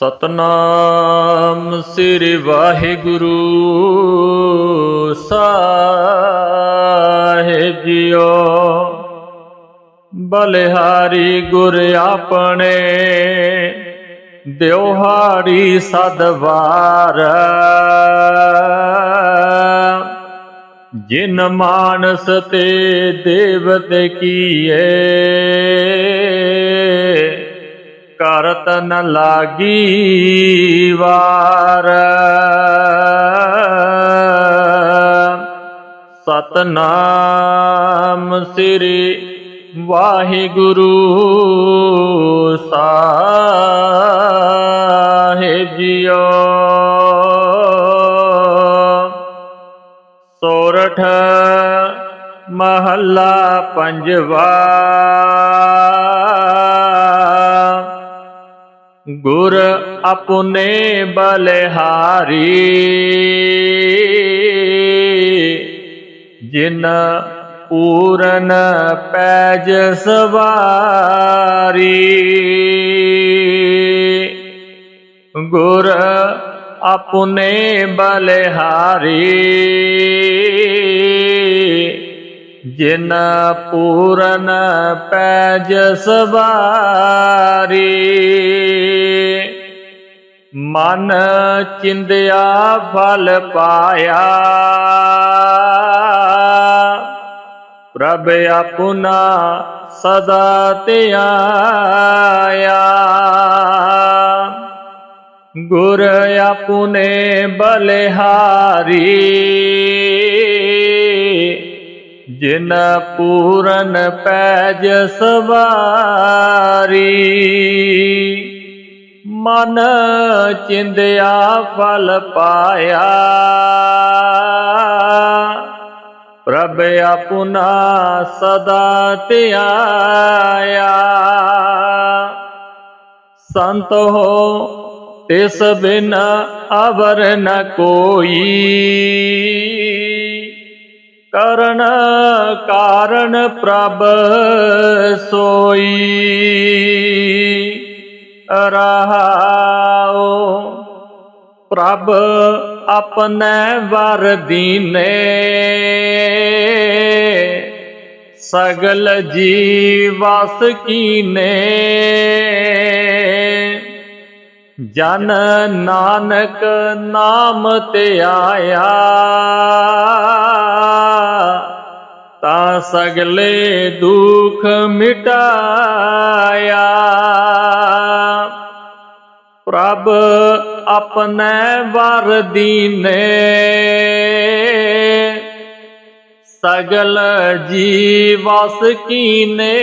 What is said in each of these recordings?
ਸਤਨਾਮ ਸ੍ਰੀ ਵਾਹਿਗੁਰੂ ਸਾਹਿਬ ਜੀਓ। ਬਲਿਹਾਰੀ ਗੁਰ ਆਪਣੇ ਦਿਵਹਾਰੀ ਸਦਵਾਰ। ਜਿਨ ਮਾਨਸ ਤੇ ਦੇਵਤ ਕੀਏ ਕਰਤ ਨ ਲਾਗੀ ਵਾਰ। ਸਤਨਾਮ ਸ੍ਰੀ ਵਾਹਿਗੁਰੂ ਸਾਹਿਬ ਜੀਓ। ਸੋਰਠ ਮਹੱਲਾ ਪੰਜਵਾ। ਗੁਰ ਆਪਣੇ ਬਲਿਹਾਰੀ। ਜਿਨ ਪੂਰਨ ਪੈਜ ਸਵਾਰੀ। ਗੁਰ ਆਪਣੇ ਬਲਿਹਾਰੀ। ਜਿਨ ਪੂਰਨ ਪੈਜ ਸਵਾਰੀ, ਮਨ ਚਿੰਦਿਆ ਫਲ ਪਾਇਆ। ਪ੍ਰਭ ਆਪੁਨਾ ਸਦਾ ਧਿਆਇਆ ਗੁਰ ਆਪਣੇ ਬਲਿਹਾਰੀ ਜਿਨ ਪੂਰਨ ਪੈਜ ਸਵਾਰੀ, ਮਨ ਚਿੰਦਿਆ ਫਲ ਪਾਇਆ। ਪ੍ਰਭ ਆਪੁਨਾ ਸਦਾ ਧਿਆਇਆ। ਸੰਤ ਹੋ, ਤਿਸ ਬਿਨ ਅਵਰ ਨ ਕੋਈ। ਕਰਨ, ਕਾਰਨ ਪ੍ਰਭ ਸੋਈ। ਰਹਾਉ, ਪ੍ਰਭ ਆਪਣੇ ਵਰ ਦੀਨੇ ਸਗਲ ਜੀਵਸ ਕੀਨੇ। ਜਨ ਨਾਨਕ ਨਾਮ ਤੇ ਆਇਆ। ਤਾਂ ਸਗਲੇ ਦੁਖ ਮਿਟਾਇਆ। ਪ੍ਰਭ ਆਪਣੇ ਵਰ ਦੀਨੇ ਸਗਲ ਜੀਵਸ ਕੀਨੇ।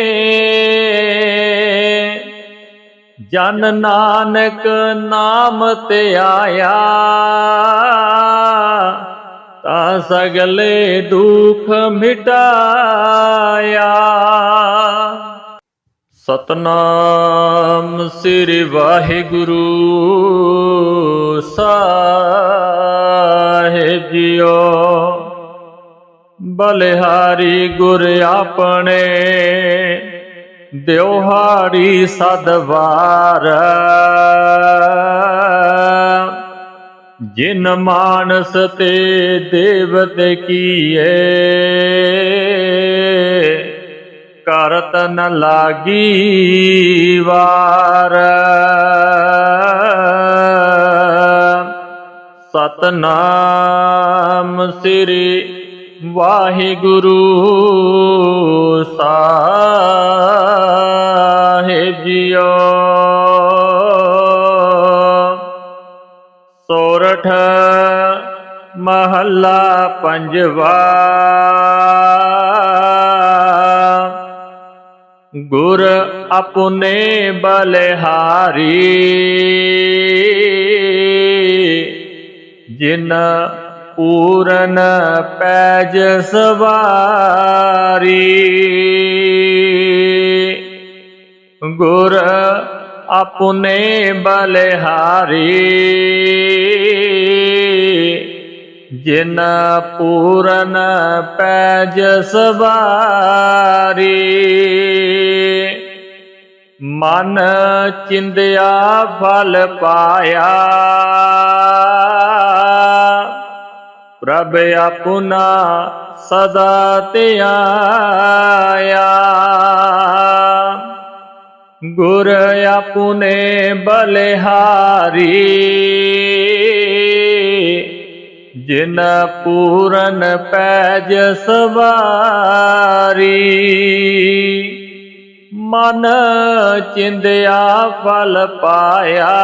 ਜਨ ਨਾਨਕ ਨਾਮ ਤੇ ਆਇਆ। ਤਾਂ ਸਗਲੇ ਦੁਖ ਮਿਟਾਇਆ। ਸਤਨਾਮ ਸ੍ਰੀ ਵਾਹਿਗੁਰੂ ਸਾਹਿਬ ਜੀਓ। ਬਲਿਹਾਰੀ ਗੁਰ ਆਪਣੇ ਦਿਵਹਾਰੀ ਸਦਵਾਰ ਜਿਨ ਮਾਨਸ ਤੇ ਦੇਵਤ ਕੀਏ ਕਰਤ ਨ ਲਾਗੀ ਵਾਰ। ਸਤਨਾਮ ਸ੍ਰੀ ਵਾਹਿਗੁਰੂ ਸਾਹਿਬ ਜੀਓ। ਸੋਰਠ ਮਹੱਲਾ ਪੰਜਵਾ। ਗੁਰ ਆਪਣੇ ਬਲਿਹਾਰੀ ਜਿਨ ਪੂਰਨ ਪੈਜ ਸਵਾਰੀ। ਗੁਰ ਆਪਣੇ ਬਲਿਹਾਰੀ ਜਿਨ ਪੂਰਨ ਪੈਜ ਸਵਾਰੀ ਮਨ ਚਿੰਦਿਆ ਫਲ ਪਾਇਆ ਪ੍ਰਭ ਆਪਣਾ ਸਦਾ ਧਿਆਇਆ ਗੁਰ ਆਪੁਨੇ ਬਲਿਹਾਰੀ। ਜਿਨ ਪੂਰਨ ਪੈਜ ਸਵਾਰੀ। ਮਨ ਚਿੰਦਿਆ ਫਲ ਪਾਇਆ।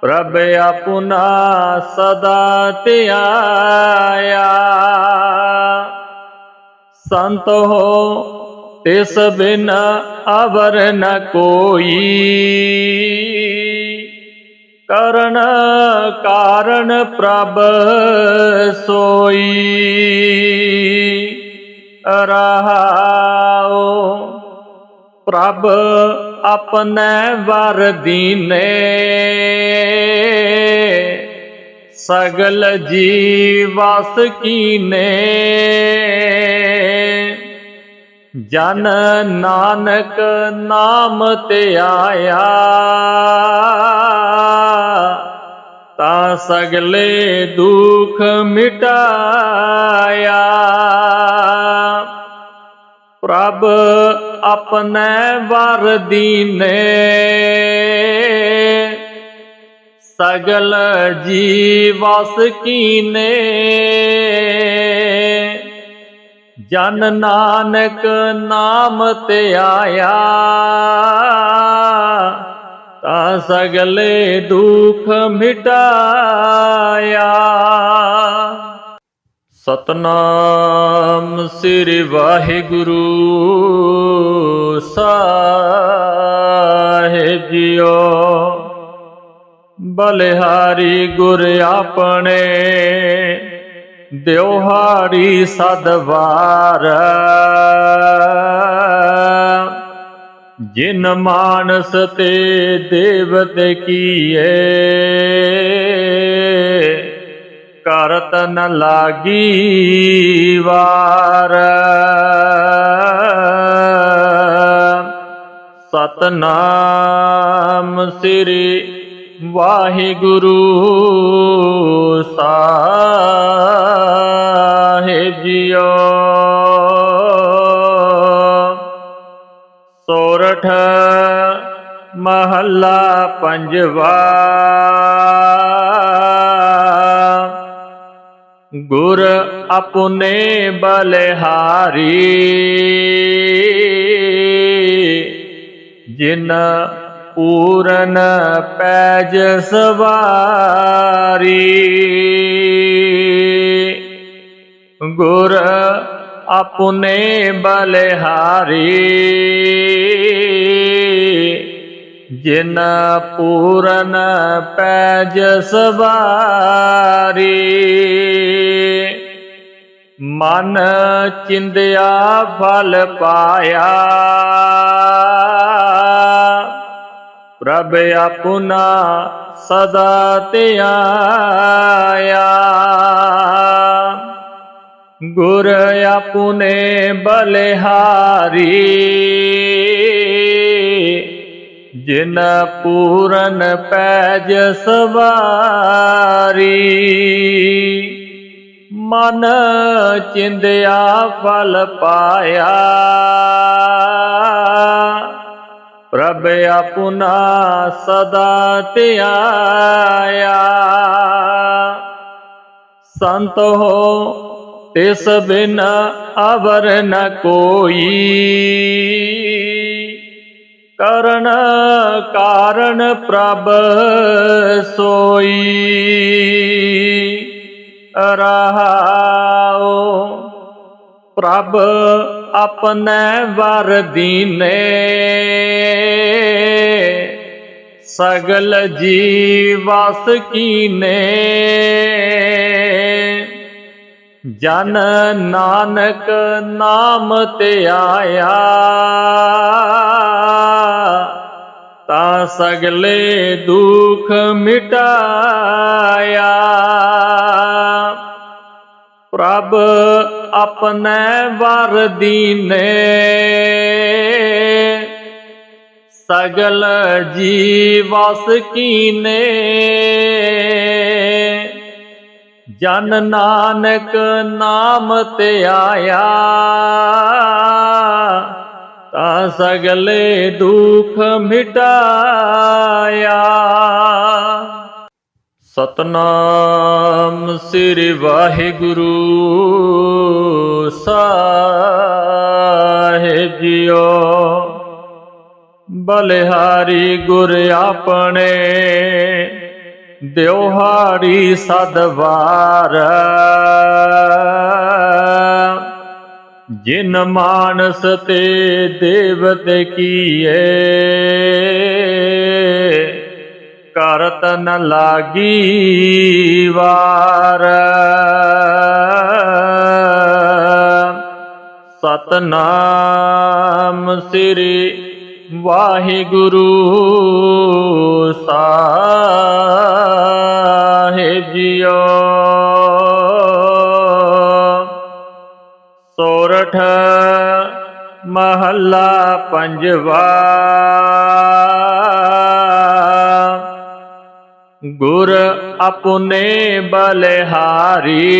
ਪ੍ਰਭ ਆਪੁਨਾ ਸਦਾ ਧਿਆਇਆ। ਸੰਤ ਹੋ ਤਿਸ ਬਿਨ ਅਵਰ ਨ ਕੋਈ। ਕਰਨ ਕਾਰਨ ਪ੍ਰਭ ਸੋਈ। ਰਹਾਉ ਪ੍ਰਭ ਆਪਣੇ ਵਰ ਦੀਨੇ ਸਗਲ ਜੀਵਸ ਕੀਨੇ। ਜਨ ਨਾਨਕ ਨਾਮ ਤੇ ਆਇਆ। ਤਾਂ ਸਗਲੇ ਦੁਖ ਮਿਟਾਇਆ। ਪ੍ਰਭ ਆਪਣੇ ਵਰ ਦੀਨੇ ਸਗਲ ਜੀਵਸ ਕੀਨੇ। ਜਨ ਨਾਨਕ ਨਾਮ ਤੇ ਆਇਆ, ਤਾਂ ਸਗਲੇ ਦੁਖ ਮਿਟਾਇਆ। ਸਤਨਾਮ ਸ੍ਰੀ ਵਾਹਿਗੁਰੂ ਸਾਹਿਬ ਜੀਓ। ਬਲਿਹਾਰੀ ਗੁਰ ਆਪਣੇ ਦਿਉਹਾਰੀ ਸਦਵਾਰ। ਜਿਨ ਮਾਨਸ ਤੇ ਦੇਵਤ ਕੀਏ ਕਰਤ ਨ ਲਾਗੀ ਵਾਰ। ਸਤਨਾਮ ਸ੍ਰੀ ਵਾਹਿਗੁਰੂ ਸਾਹਿਬ ਜੀਓ। ਸੋਰਠ ਮਹੱਲਾ ਪੰਜਵਾ। ਗੁਰ ਆਪਣੇ ਬਲਿਹਾਰੀ। ਜਿਨ ਪੂਰਨ ਪੈਜ ਸਵਾਰੀ। ਗੁਰ ਆਪਣੇ ਬਲਿਹਾਰੀ। ਜਿਨ ਪੂਰਨ ਪੈਜ ਸਵਾਰੀ। ਮਨ ਚਿੰਦਿਆ ਫਲ ਪਾਇਆ। ਪ੍ਰਭ ਆਪੁਨਾ ਸਦਾ ਧਿਆਇਆ ਗੁਰ ਆਪੁਨੇ ਬਲਿਹਾਰੀ, ਜਿਨ ਪੂਰਨ ਪੈਜ ਸਵਾਰੀ। ਮਨ ਚਿੰਦਿਆ ਫਲ ਪਾਇਆ। ਪ੍ਰਭ ਆਪੁਨਾ ਸਦਾ ਧਿਆਇਆ। ਸੰਤ ਹੋ, ਤਿਸ ਬਿਨ ਅਵਰ ਨ ਕੋਈ। ਕਰਨ ਕਾਰਨ ਪ੍ਰਭ ਸੋਈ। ਰਹਾਉ ਪ੍ਰਭ ਆਪਣੇ ਵਰ ਦੀਨੇ। ਸਗਲ ਜੀਵਸ ਕੀਨੇ। ਜਨ ਨਾਨਕ ਨਾਮ ਤੇ ਆਇਆ। ਤਾਂ ਸਗਲੇ ਦੁਖ ਮਿਟਾਇਆ। ਪ੍ਰਭ ਆਪਣੇ ਵਰ ਦੀਨੇ। ਸਗਲ ਜੀਵਸ ਕੀਨੇ। ਜਨ ਨਾਨਕ ਨਾਮ ਤੇ ਆਇਆ। ਤਾਂ ਸਗਲੇ ਦੁਖ ਮਿਟਾਇਆ। ਸਤਨਾਮ ਸ੍ਰੀ ਵਾਹਿਗੁਰੂ ਸਾਹਿਬ ਜੀਓ ਬਲਿਹਾਰੀ ਗੁਰ ਆਪਣੇ ਦਿਉਹਾਰੀ ਸਦਵਾਰ। ਜਿਨ ਮਾਨਸ ਤੇ ਦੇਵਤ ਕੀਏ ਕਰਤ ਨ ਲਾਗੀ ਵਾਰ। ਸਤਨਾਮ ਸ੍ਰੀ ਵਾਹਿਗੁਰੂ ਸਾਹਿਬ ਜੀਓ। ਸੋਰਠ ਮਹੱਲਾ ਪੰਜਵਾ। ਗੁਰ ਆਪਣੇ ਬਲਿਹਾਰੀ।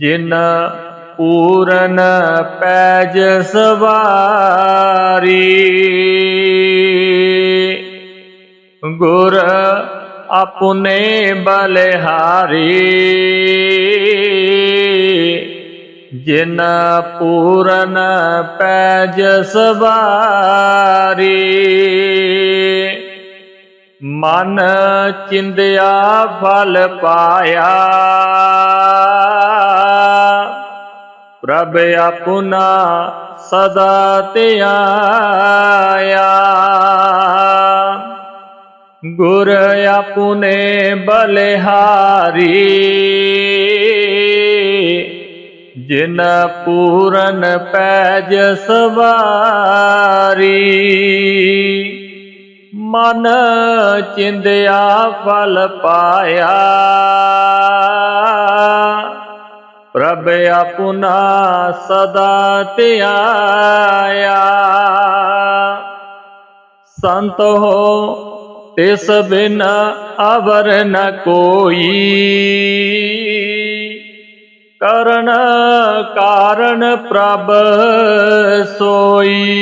ਜਿਨ ਪੂਰਨ ਪੈਜ ਸਵਾਰੀ। ਗੁਰ ਆਪਣੇ ਬਲਿਹਾਰੀ। ਜਿਨ ਪੂਰਨ ਪੈਜ ਸਵਾਰੀ, ਮਨ ਚਿੰਦਿਆ ਫਲ ਪਾਇਆ। ਪ੍ਰਭ ਆਪੁਨਾ ਸਦਾ ਧਿਆਇਆ ਗੁਰ ਆਪਣੇ ਬਲਿਹਾਰੀ ਜਿਨ ਪੂਰਨ ਪੈਜ ਸਵਾਰੀ, ਮਨ ਚਿੰਦਿਆ ਫਲ ਪਾਇਆ। ਪ੍ਰਭ ਆਪੁਨਾ ਸਦਾ ਧਿਆਇਆ। ਸੰਤ ਹੋ, ਤਿਸ ਬਿਨ ਅਵਰ ਨ ਕੋਈ। ਕਰਨ, ਕਾਰਨ ਪ੍ਰਭ ਸੋਈ।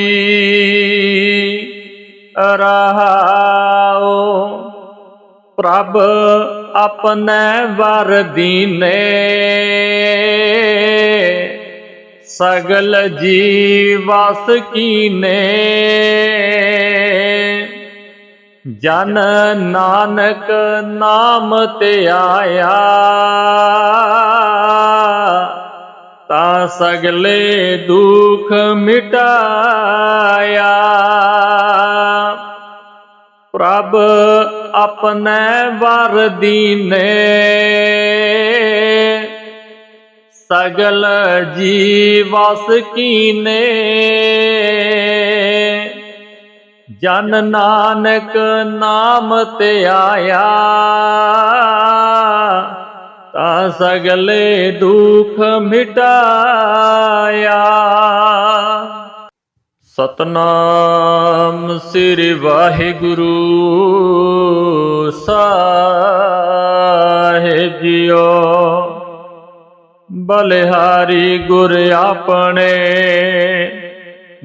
ਰਹਾਉ, ਪ੍ਰਭ ਆਪਣੇ ਵਰ ਦੀਨੇ ਸਗਲ ਜੀਵਸ ਕੀਨੇ। ਜਨ ਨਾਨਕ ਨਾਮ ਤੇ ਆਇਆ। ਤਾਂ ਸਗਲੇ ਦੁਖ ਮਿਟਾਇਆ। ਪ੍ਰਭ ਆਪਣੇ ਵਰ ਦੀਨੇ ਸਗਲ ਜੀਵਸ ਕੀਨੇ। ਜਨ ਨਾਨਕ ਨਾਮ ਤੇ ਆਇਆ। ਤਾਂ ਸਗਲੇ ਦੁਖ ਮਿਟਾਇਆ। ਸਤਨਾਮ ਸ੍ਰੀ ਵਾਹਿਗੁਰੂ ਸਾਹਿਬ ਜੀਓ। ਬਲਿਹਾਰੀ ਗੁਰ ਆਪਣੇ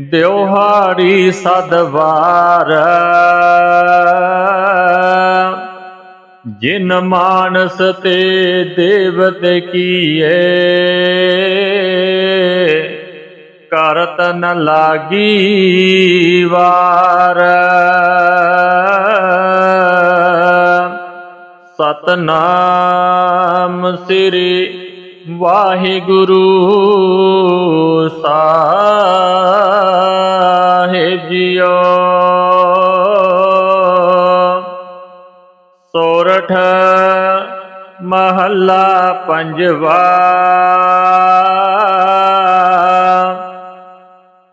ਦਿਉਹਾਰੀ ਸਦਵਾਰ। ਜਿਨ ਮਾਨਸ ਤੇ ਦੇਵਤ ਕੀਏ ਕਰਤ ਨ ਲਾਗੀ ਵਾਰ। ਸਤਨਾਮ ਸ੍ਰੀ ਵਾਹਿਗੁਰੂ ਸਾਹਿਬ ਜੀਓ। ਸੋਰਠ ਮਹੱਲਾ ਪੰਜਵਾ।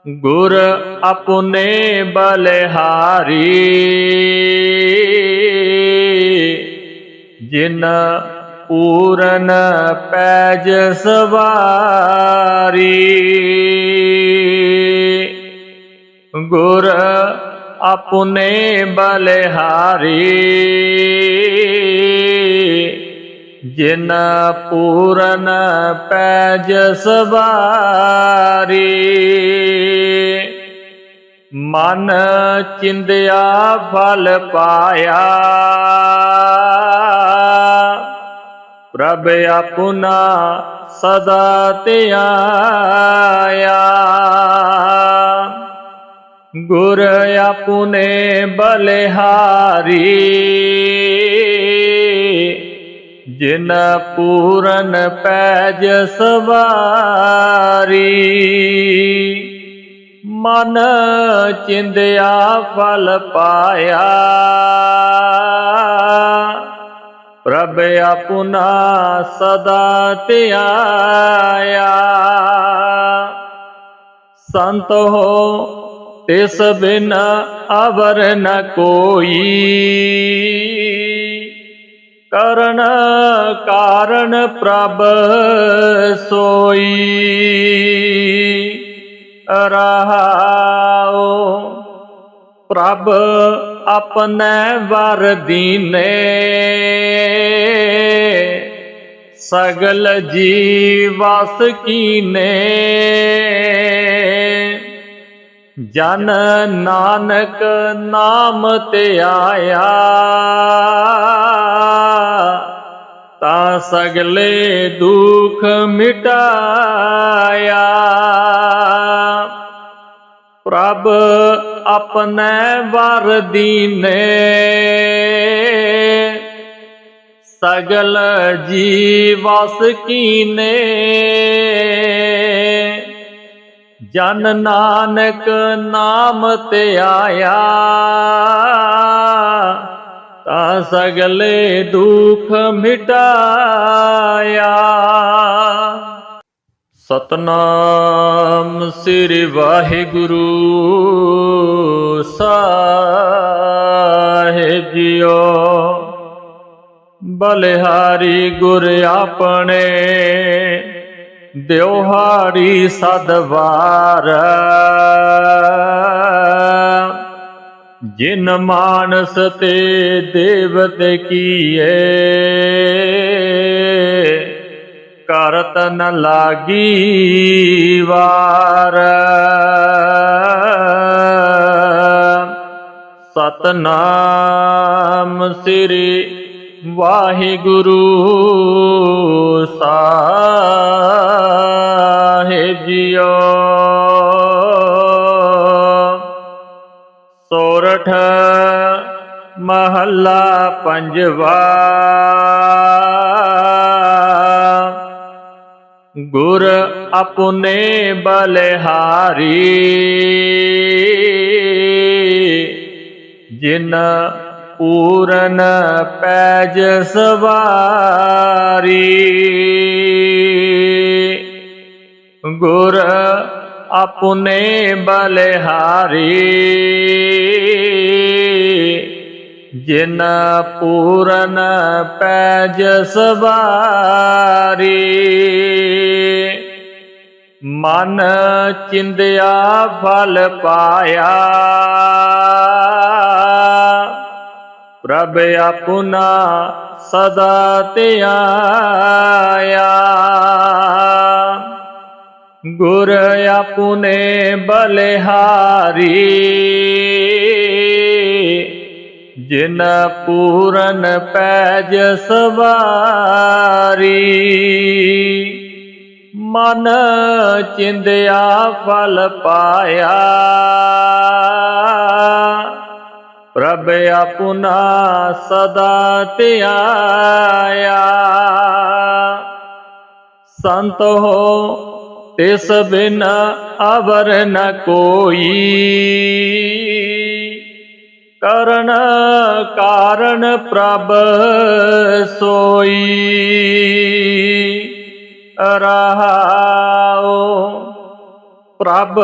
ਗੁਰ ਆਪਣੇ ਬਲਿਹਾਰੀ ਜਿਨ ਪੂਰਨ ਪੈਜ ਸਵਾਰੀ। ਗੁਰ ਆਪਣੇ ਬਲਿਹਾਰੀ ਜਿਨ ਪੂਰਨ ਪੈਜ ਸਵਾਰੀ ਮਨ ਚਿੰਦਿਆ ਫਲ ਪਾਇਆ ਪ੍ਰਭ ਆਪੁਨਾ ਸਦਾ ਧਿਆਇਆ ਗੁਰ ਆਪੁਨੇ ਬਲਿਹਾਰੀ। ਜਿਨ ਪੂਰਨ ਪੈਜ ਸਵਾਰੀ। ਮਨ ਚਿੰਦਿਆ ਫਲ ਪਾਇਆ। ਪ੍ਰਭ ਆਪੁਨਾ ਸਦਾ ਧਿਆਇਆ। ਸੰਤ ਹੋ ਤਿਸ ਬਿਨ ਅਵਰ ਨ ਕੋਈ। ਕਰਨ ਕਾਰਨ ਪ੍ਰਭ ਸੋਈ। ਰਹਾਉ ਪ੍ਰਭ ਆਪਣੇ ਵਰ ਦੀਨੇ ਸਗਲ ਜੀਵਸ ਕੀਨੇ। ਜਨ ਨਾਨਕ ਨਾਮ ਤੇ ਆਇਆ। ਤਾਂ ਸਗਲੇ ਦੁਖ ਮਿਟਾਇਆ। ਪ੍ਰਭ ਆਪਣੇ ਵਰ ਦੀਨੇ ਸਗਲ ਜੀਵਸ ਕੀਨੇ। ਜਨ ਨਾਨਕ ਨਾਮ ਤੇ ਆਇਆ, ਤਾਂ ਸਗਲੇ ਦੁਖ ਮਿਟਾਇਆ। ਸਤਨਾਮ ਸ੍ਰੀ ਵਾਹਿਗੁਰੂ ਸਾਹਿਬ ਜੀਓ। ਬਲਿਹਾਰੀ ਗੁਰ ਆਪਣੇ ਦਿਉਹਾਰੀ ਸਦਵਾਰ। ਜਿਨ ਮਾਨਸ ਤੇ ਦੇਵਤ ਕੀਏ ਕਰਤ ਲਾਗੀ ਵਾਰ। ਸਤਨਾਮ ਸ੍ਰੀ ਵਾਹਿਗੁਰੂ ਸਾਹਿਬ ਜੀਓ। ਸੋਰਠ ਮਹੱਲਾ ਪੰਜਵਾ। ਗੁਰ ਆਪਣੇ ਬਲਿਹਾਰੀ। ਜਿਨ ਪੂਰਨ ਪੈਜ ਸਵਾਰੀ। ਗੁਰ ਆਪਣੇ ਬਲਿਹਾਰੀ। ਜਿਨ ਪੂਰਨ ਪੈਜ ਸਵਾਰੀ। ਮਨ ਚਿੰਦਿਆ ਫਲ ਪਾਇਆ। ਪ੍ਰਭ ਆਪੁਨਾ ਸਦਾ ਧਿਆਇਆ ਗੁਰ ਆਪੁਨੇ ਬਲਿਹਾਰੀ, ਜਿਨ ਪੂਰਨ ਪੈਜ ਸਵਾਰੀ। ਮਨ ਚਿੰਦਿਆ ਫਲ ਪਾਇਆ। ਪ੍ਰਭ ਆਪੁਨਾ ਸਦਾ ਧਿਆਇਆ। ਸੰਤ ਹੋ, ਤਿਸ ਬਿਨ ਅਵਰ ਨ ਕੋਈ। ਕਰਨ ਕਾਰਨ ਪ੍ਰਭ ਸੋਈ। ਰਹਾਉ ਪ੍ਰਭ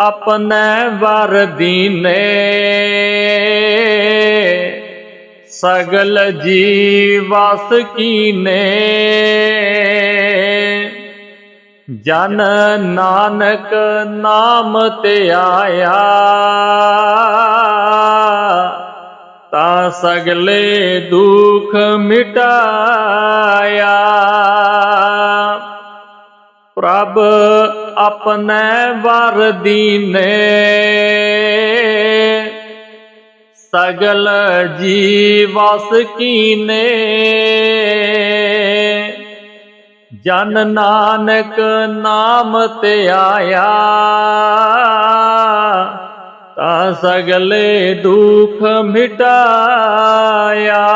ਆਪਣੇ ਵਰ ਦੀਨੇ। ਸਗਲ ਜੀਵਸ ਕੀਨੇ। ਜਨ ਨਾਨਕ ਨਾਮ ਤੇ ਆਇਆ। ਤਾਂ ਸਗਲੇ ਦੁਖ ਮਿਟਾਇਆ। ਪ੍ਰਭ ਆਪਣੇ ਵਰ ਦੀਨੇ। ਸਗਲ ਜੀਵਸ ਕੀਨੇ। ਜਨ ਨਾਨਕ ਨਾਮ ਤੇ ਆਇਆ। ਤਾਂ ਸਗਲੇ ਦੁਖ ਮਿਟਾਇਆ।